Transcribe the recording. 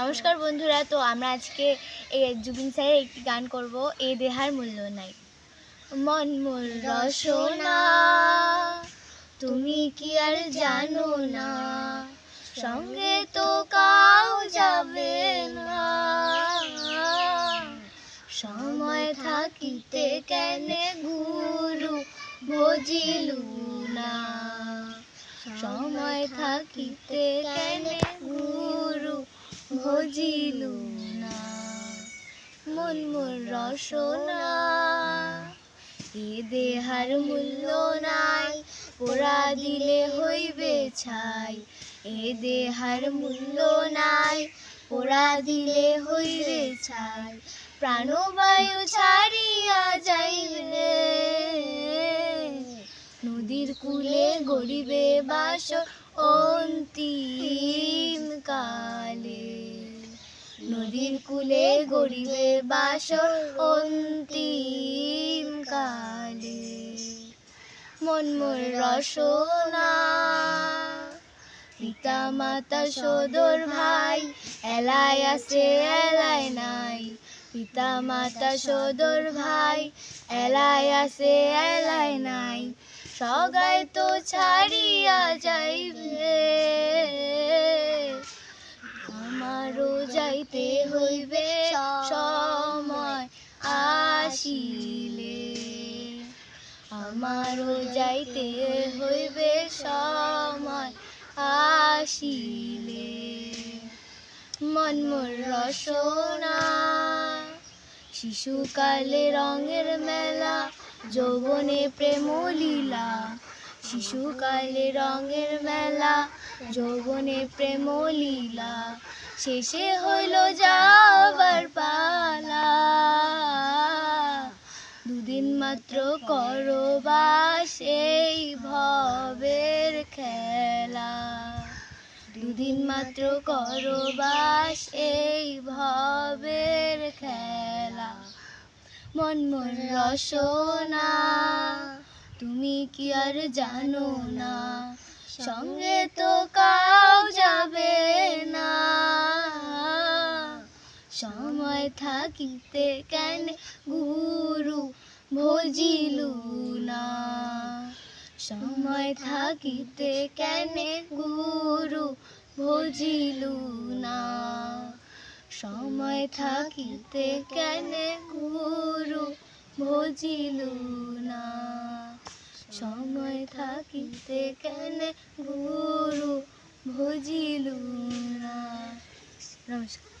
নমস্কার বন্ধুরা, তো আমরা আজকে জুবিন স্যারের একটি গান করব, এ দেহার মূল্য নাই। মন মূল রসনা, তুমি কি আর জানো না, সঙ্গে তো কাউ যাবে না। সময় থাকিতে কেনে গুরু ভজিলু না? সময় থাকিতে কেনে ভজিলু না মন মোর রসনা এ দেহার মূল্য নাই, পোড়া দিলে হইবে ছাই। এ দেহার মূল্য নাই, পোড়া দিলে হইবে ছাই। প্রাণবায়ু ছাড়িয়া যাইবে, নদীর কূলে গড়িবে বাস অন্তিম নদীর কূলে গড়িবে বাস অন্তিম কালে। মন মোর রসনা পিতা মাতা সদর ভাই, এলাই আছে, এলাই নাই। পিতা মাতা সদর ভাই, এলাই আছে, এলাই নাই। সগাই তো ছাড়িয়া যাইবে। যাইতে হইবে সময় আসিলে। আমারও যাইতে হইবে সময় আসিলে। মন মোর রসনা শিশুকালে রঙের মেলা, যৌবনে প্রেম লীলা শিশুকালে রঙের মেলা, যৌবনে প্রেম লীলা, শেষে হইল যাবার পালা। দুদিন মাত্র করো বা সেই ভবের খেলা। দুদিন মাত্র করো বাস এই ভবের খেলা। মন মন রসনা তুমি কি আর জানো না? সঙ্গে তো কাউ যাবে না। সময় থাকিতে কেন গুরু ভজিলু না? সময় থাকিতে কেনে গুরু ভজিলু না? সময় থাকিতে কেনে গুরু ভজিলু না? সময় থাকিতে কেনে গুরু ভজিলু না। নমস্কার।